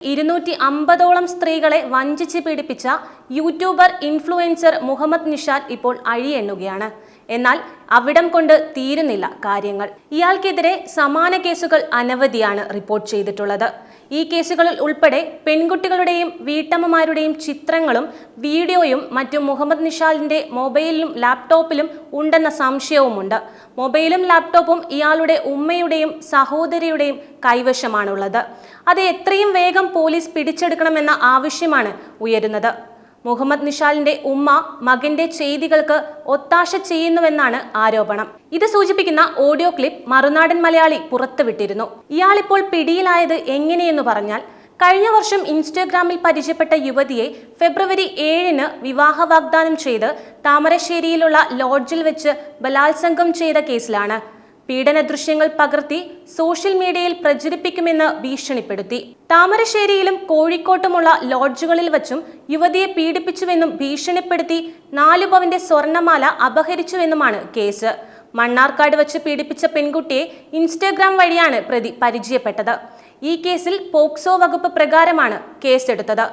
ഇരുന്നൂറ്റി അമ്പതോളം സ്ത്രീകളെ വഞ്ചിച്ച് പീഡിപ്പിച്ച യൂട്യൂബർ ഇൻഫ്ലുവൻസർ മുഹമ്മദ് നിഷാദ് ഇപ്പോൾ അഴിയെണ്ണുകയാണ്. എന്നാൽ അവിടം കൊണ്ട് തീരുന്നില്ല കാര്യങ്ങൾ. ഇയാൾക്കെതിരെ സമാന കേസുകൾ അനവധിയാണ് റിപ്പോർട്ട് ചെയ്തിട്ടുള്ളത്. ഈ കേസുകളിൽ ഉൾപ്പെടെ പെൺകുട്ടികളുടെയും വീട്ടമ്മമാരുടെയും ചിത്രങ്ങളും വീഡിയോയും മറ്റും മുഹമ്മദ് നിഷാലിന്റെ മൊബൈലിലും ലാപ്ടോപ്പിലും ഉണ്ടെന്ന സംശയവുമുണ്ട്. മൊബൈലും ലാപ്ടോപ്പും ഇയാളുടെ ഉമ്മയുടെയും സഹോദരിയുടെയും കൈവശമാണുള്ളത്. അത് എത്രയും വേഗം പോലീസ് പിടിച്ചെടുക്കണമെന്ന ആവശ്യമാണ് ഉയരുന്നത്. മുഹമ്മദ് നിഷാലിന്റെ ഉമ്മ മകന്റെ ചെയ്തികൾക്ക് ഒത്താശ ചെയ്യുന്നുവെന്നാണ് ആരോപണം. ഇത് സൂചിപ്പിക്കുന്ന ഓഡിയോ ക്ലിപ്പ് മറുനാടൻ മലയാളി പുറത്തുവിട്ടിരുന്നു. ഇയാളിപ്പോൾ പിടിയിലായത് എങ്ങനെയെന്ന് പറഞ്ഞാൽ കഴിഞ്ഞ വർഷം ഇൻസ്റ്റഗ്രാമിൽ പരിചയപ്പെട്ട യുവതിയെ ഫെബ്രുവരി ഏഴിന് വിവാഹ വാഗ്ദാനം ചെയ്ത് താമരശ്ശേരിയിലുള്ള ലോഡ്ജിൽ വെച്ച് ബലാത്സംഗം ചെയ്ത കേസിലാണ്. പീഡന ദൃശ്യങ്ങൾ പകർത്തി സോഷ്യൽ മീഡിയയിൽ പ്രചരിപ്പിക്കുമെന്ന് ഭീഷണിപ്പെടുത്തി. താമരശ്ശേരിയിലും കോഴിക്കോട്ടുമുള്ള ലോഡ്ജുകളിൽ വച്ചും യുവതിയെ പീഡിപ്പിച്ചുവെന്നും ഭീഷണിപ്പെടുത്തി നാലു പവന്റെ സ്വർണമാല അപഹരിച്ചുവെന്നുമാണ് കേസ്. മണ്ണാർക്കാട് വച്ച് പീഡിപ്പിച്ച പെൺകുട്ടിയെ ഇൻസ്റ്റഗ്രാം വഴിയാണ് പ്രതി പരിചയപ്പെട്ടത്. ഈ കേസിൽ പോക്സോ വകുപ്പ് പ്രകാരമാണ് കേസെടുത്തത്.